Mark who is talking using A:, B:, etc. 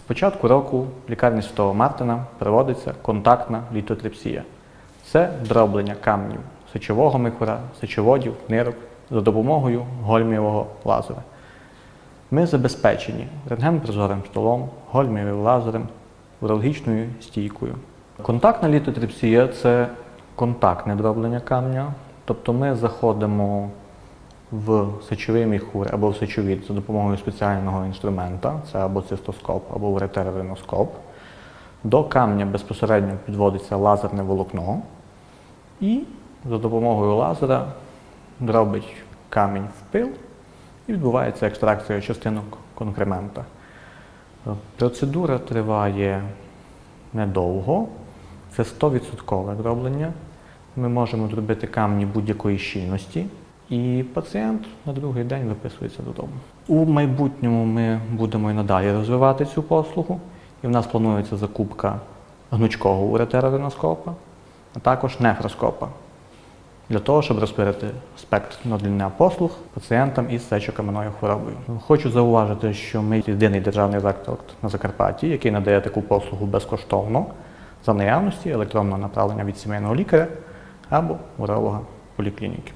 A: З початку року в лікарні Святого Мартина проводиться контактна літотрипсія. Це дроблення камнів сечового михура, сечоводів, нирок за допомогою гольмієвого лазера. Ми забезпечені рентген-прозорим столом, гольмієвим лазером, урологічною стійкою. Контактна літотрипсія це контактне дроблення камня. Тобто ми заходимо в сечовий міхур або в сечовід за допомогою спеціального інструмента, це або цистоскоп, або уретерориноскоп. До камня безпосередньо підводиться лазерне волокно, і за допомогою лазера дробить камінь в пил і відбувається екстракція частинок конкремента. Процедура триває недовго, це 100% дроблення. Ми можемо зробити камні будь-якої щільності, і пацієнт на другий день виписується додому. У майбутньому ми будемо і надалі розвивати цю послугу, і в нас планується закупка гнучкого уретерориноскопа, а також нефроскопа для того, щоб розширити спектр надання послуг пацієнтам із сечокам'яною хворобою. Хочу зауважити, що ми єдиний державний заклад на Закарпатті, який надає таку послугу безкоштовно за наявності електронного направлення від сімейного лікаря або уролога поліклініки.